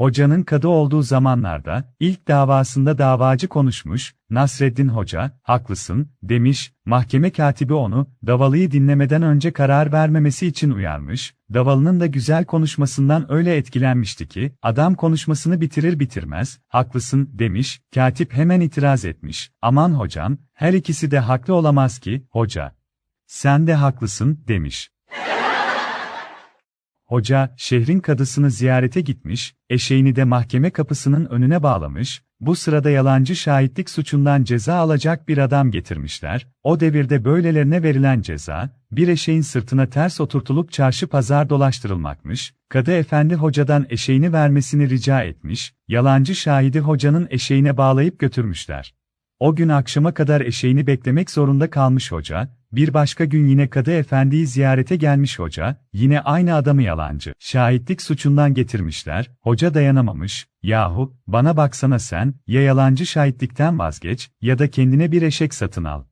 Hocanın kadı olduğu zamanlarda, ilk davasında davacı konuşmuş, Nasreddin Hoca, haklısın, demiş, mahkeme katibi onu, davalıyı dinlemeden önce karar vermemesi için uyarmış, davalının da güzel konuşmasından öyle etkilenmişti ki, adam konuşmasını bitirir bitirmez, haklısın, demiş, katip hemen itiraz etmiş, aman hocam, her ikisi de haklı olamaz ki, hoca. Sen de haklısın, demiş. Hoca, şehrin kadısını ziyarete gitmiş, eşeğini de mahkeme kapısının önüne bağlamış, bu sırada yalancı şahitlik suçundan ceza alacak bir adam getirmişler, o devirde böylelerine verilen ceza, bir eşeğin sırtına ters oturtulup çarşı pazar dolaştırılmakmış, Kadı Efendi hocadan eşeğini vermesini rica etmiş, yalancı şahidi hocanın eşeğine bağlayıp götürmüşler. O gün akşama kadar eşeğini beklemek zorunda kalmış hoca, bir başka gün yine Kadı Efendi'yi ziyarete gelmiş hoca, yine aynı adamı yalancı, şahitlik suçundan getirmişler, hoca dayanamamış, yahu, bana baksana sen, ya yalancı şahitlikten vazgeç, ya da kendine bir eşek satın al.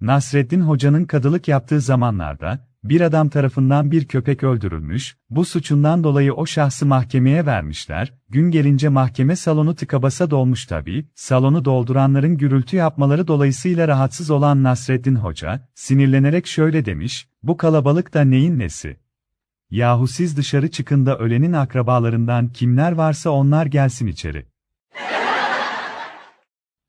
Nasreddin Hoca'nın kadılık yaptığı zamanlarda, bir adam tarafından bir köpek öldürülmüş, bu suçundan dolayı o şahsı mahkemeye vermişler, gün gelince mahkeme salonu tıkabasa dolmuş tabi, salonu dolduranların gürültü yapmaları dolayısıyla rahatsız olan Nasreddin Hoca, sinirlenerek şöyle demiş, bu kalabalık da neyin nesi? Yahu siz dışarı çıkın da ölenin akrabalarından kimler varsa onlar gelsin içeri.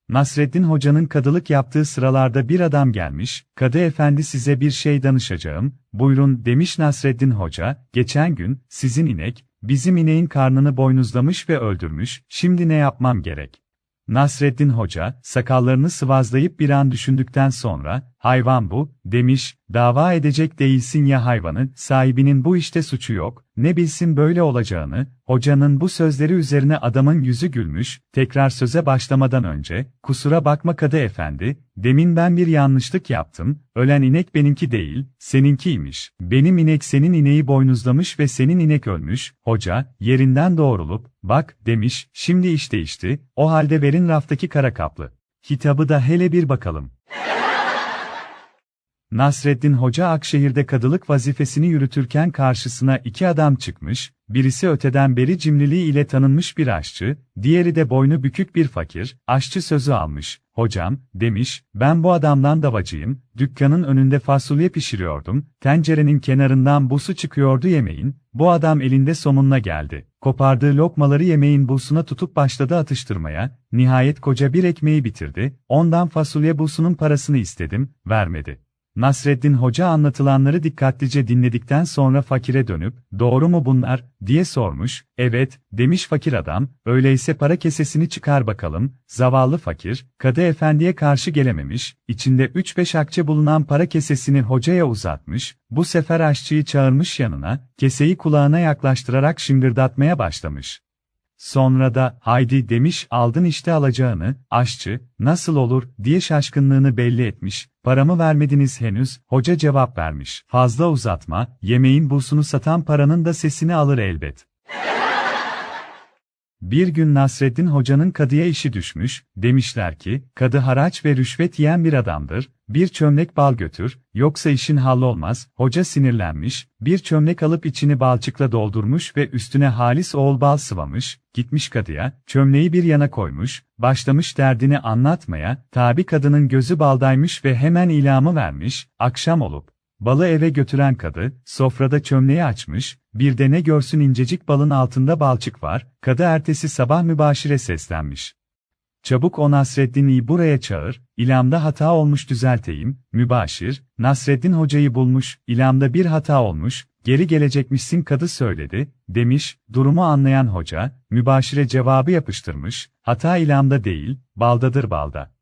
Nasreddin Hoca'nın kadılık yaptığı sıralarda bir adam gelmiş, Kadı Efendi size bir şey danışacağım, buyurun demiş Nasreddin Hoca, geçen gün, sizin inek, bizim ineğin karnını boynuzlamış ve öldürmüş, şimdi ne yapmam gerek? Nasreddin Hoca, sakallarını sıvazlayıp bir an düşündükten sonra, hayvan bu, demiş, dava edecek değilsin ya hayvanı, sahibinin bu işte suçu yok, ne bilsin böyle olacağını, hocanın bu sözleri üzerine adamın yüzü gülmüş, tekrar söze başlamadan önce, kusura bakma kadı efendi, demin ben bir yanlışlık yaptım, ölen inek benimki değil, seninkiymiş, benim inek senin ineği boynuzlamış ve senin inek ölmüş, hoca, yerinden doğrulup, bak, demiş, şimdi iş değişti, o halde verin raftaki kara kaplı. Kitabı da hele bir bakalım. Nasreddin Hoca Akşehir'de kadılık vazifesini yürütürken karşısına iki adam çıkmış, birisi öteden beri cimriliği ile tanınmış bir aşçı, diğeri de boynu bükük bir fakir, aşçı sözü almış, hocam, demiş, ben bu adamdan davacıyım, dükkanın önünde fasulye pişiriyordum, tencerenin kenarından busu çıkıyordu yemeğin, bu adam elinde somunla geldi, kopardığı lokmaları yemeğin busuna tutup başladı atıştırmaya, nihayet koca bir ekmeği bitirdi, ondan fasulye busunun parasını istedim, vermedi. Nasreddin Hoca anlatılanları dikkatlice dinledikten sonra fakire dönüp, doğru mu bunlar, diye sormuş, evet, demiş fakir adam, öyleyse para kesesini çıkar bakalım, zavallı fakir, kadı efendiye karşı gelememiş, içinde 3-5 akçe bulunan para kesesini hocaya uzatmış, bu sefer aşçıyı çağırmış yanına, keseyi kulağına yaklaştırarak şıngırdatmaya başlamış. Sonra da, haydi demiş aldın işte alacağını, aşçı, nasıl olur, diye şaşkınlığını belli etmiş, paramı vermediniz henüz, hoca cevap vermiş, fazla uzatma, yemeğin busunu satan paranın da sesini alır elbet. Bir gün Nasreddin Hoca'nın kadıya işi düşmüş, demişler ki, kadı haraç ve rüşvet yiyen bir adamdır, bir çömlek bal götür, yoksa işin hallolmaz, hoca sinirlenmiş, bir çömlek alıp içini balçıkla doldurmuş ve üstüne halis oğul bal sıvamış, gitmiş kadıya, çömleği bir yana koymuş, başlamış derdini anlatmaya, tabi kadının gözü baldaymış ve hemen ilamı vermiş, akşam olup, Balı eve götüren kadı, sofrada çömleği açmış, bir de ne görsün incecik balın altında balçık var, kadı ertesi sabah mübaşire seslenmiş. Çabuk o Nasreddin'i buraya çağır, ilamda hata olmuş düzelteyim, mübaşir, Nasreddin hocayı bulmuş, ilamda bir hata olmuş, geri gelecekmişsin kadı söyledi, demiş, durumu anlayan hoca, mübaşire cevabı yapıştırmış, hata ilamda değil, baldadır balda.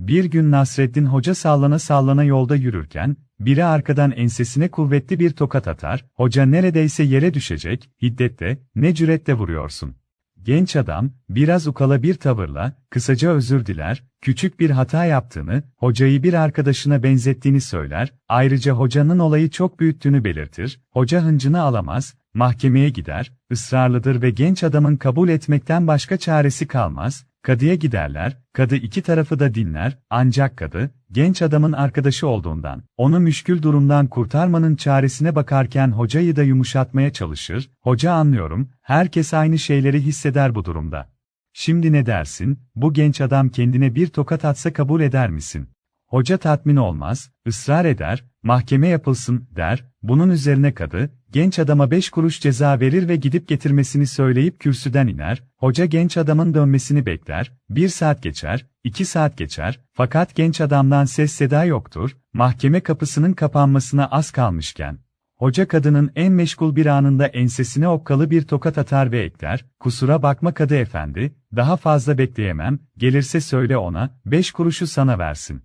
Bir gün Nasreddin Hoca sallana sallana yolda yürürken, biri arkadan ensesine kuvvetli bir tokat atar, hoca neredeyse yere düşecek, hiddette, ne cüretle vuruyorsun. Genç adam, biraz ukala bir tavırla, kısaca özür diler, küçük bir hata yaptığını, hocayı bir arkadaşına benzettiğini söyler, ayrıca hocanın olayı çok büyüttüğünü belirtir, hoca hıncını alamaz, mahkemeye gider, ısrarlıdır ve genç adamın kabul etmekten başka çaresi kalmaz, kadıya giderler, kadı iki tarafı da dinler, ancak kadı, genç adamın arkadaşı olduğundan, onu müşkül durumdan kurtarmanın çaresine bakarken hocayı da yumuşatmaya çalışır, hoca anlıyorum, herkes aynı şeyleri hisseder bu durumda. Şimdi ne dersin, bu genç adam kendine bir tokat atsa kabul eder misin? Hoca tatmin olmaz, ısrar eder, mahkeme yapılsın, der, bunun üzerine kadı, genç adama beş kuruş ceza verir ve gidip getirmesini söyleyip kürsüden iner, hoca genç adamın dönmesini bekler, bir saat geçer, iki saat geçer, fakat genç adamdan ses seda yoktur, mahkeme kapısının kapanmasına az kalmışken, Hoca kadının en meşgul bir anında ensesine okkalı bir tokat atar ve ekler, kusura bakma kadı efendi, daha fazla bekleyemem, gelirse söyle ona, beş kuruşu sana versin.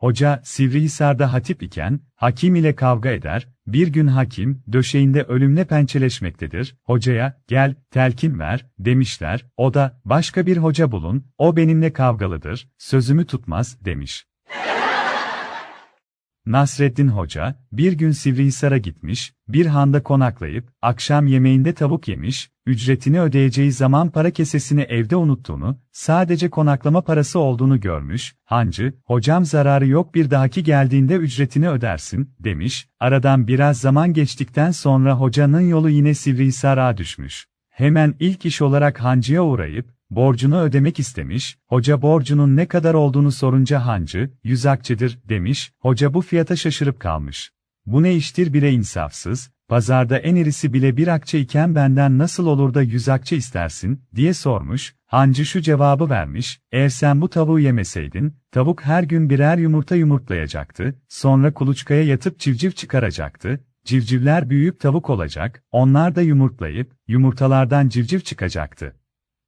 Hoca, Sivrihisar'da hatip iken, hakim ile kavga eder, bir gün hakim, döşeğinde ölümle pençeleşmektedir, hocaya, gel, telkin ver, demişler, o da, başka bir hoca bulun, o benimle kavgalıdır, sözümü tutmaz, demiş. Nasreddin Hoca, bir gün Sivrihisar'a gitmiş, bir handa konaklayıp, akşam yemeğinde tavuk yemiş, ücretini ödeyeceği zaman para kesesini evde unuttuğunu, sadece konaklama parası olduğunu görmüş, hancı, hocam zararı yok bir dahaki geldiğinde ücretini ödersin, demiş, aradan biraz zaman geçtikten sonra hocanın yolu yine Sivrihisar'a düşmüş. Hemen ilk iş olarak hancıya uğrayıp, borcunu ödemek istemiş, hoca borcunun ne kadar olduğunu sorunca hancı, yüz akçedir, demiş, hoca bu fiyata şaşırıp kalmış. Bu ne iştir bile insafsız, pazarda en irisi bile bir akçe iken benden nasıl olur da yüz akçe istersin, diye sormuş, hancı şu cevabı vermiş, eğer sen bu tavuğu yemeseydin, tavuk her gün birer yumurta yumurtlayacaktı, sonra kuluçkaya yatıp civciv çıkaracaktı, civcivler büyüyüp tavuk olacak, onlar da yumurtlayıp, yumurtalardan civciv çıkacaktı.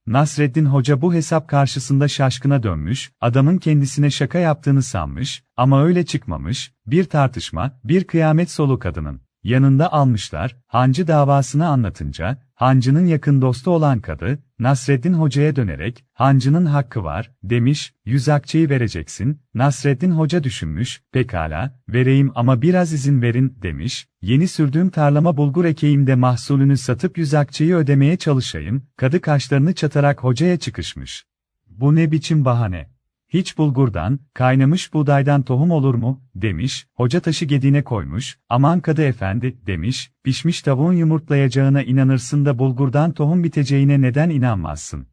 Nasreddin Hoca bu hesap karşısında şaşkına dönmüş, adamın kendisine şaka yaptığını sanmış, ama öyle çıkmamış, bir tartışma, bir kıyamet solu kadının yanında almışlar, hancı davasını anlatınca, hancının yakın dostu olan kadı, Nasreddin Hoca'ya dönerek, hancının hakkı var, demiş, yüz akçeyi vereceksin, Nasreddin Hoca düşünmüş, pekala, vereyim ama biraz izin verin, demiş, yeni sürdüğüm tarlama bulgur ekeyimde mahsulünü satıp yüz akçeyi ödemeye çalışayım, kadı kaşlarını çatarak hocaya çıkışmış. Bu ne biçim bahane? Hiç bulgurdan, kaynamış buğdaydan tohum olur mu, demiş, hoca taşı gediğine koymuş, aman kadı efendi, demiş, pişmiş tavuğun yumurtlayacağına inanırsın da bulgurdan tohum biteceğine neden inanmazsın?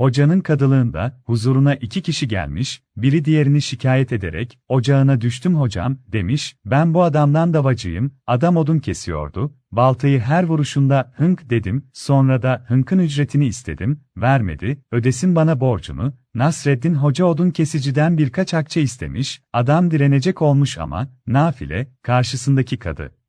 Hocanın kadılığında, huzuruna iki kişi gelmiş, biri diğerini şikayet ederek, ocağına düştüm hocam, demiş, ben bu adamdan davacıyım, adam odun kesiyordu, baltayı her vuruşunda hınk dedim, sonra da hınkın ücretini istedim, vermedi, ödesin bana borcunu, Nasreddin Hoca odun kesiciden birkaç akçe istemiş, adam direnecek olmuş ama, nafile, karşısındaki kadı.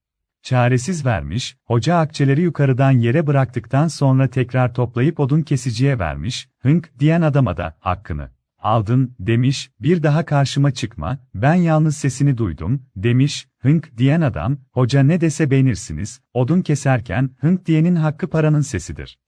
Çaresiz vermiş, hoca akçeleri yukarıdan yere bıraktıktan sonra tekrar toplayıp odun kesiciye vermiş, hınk diyen adama da hakkını aldın demiş, bir daha karşıma çıkma, ben yalnız sesini duydum, demiş, hınk diyen adam, hoca ne dese beğenirsiniz, odun keserken hınk diyenin hakkı paranın sesidir.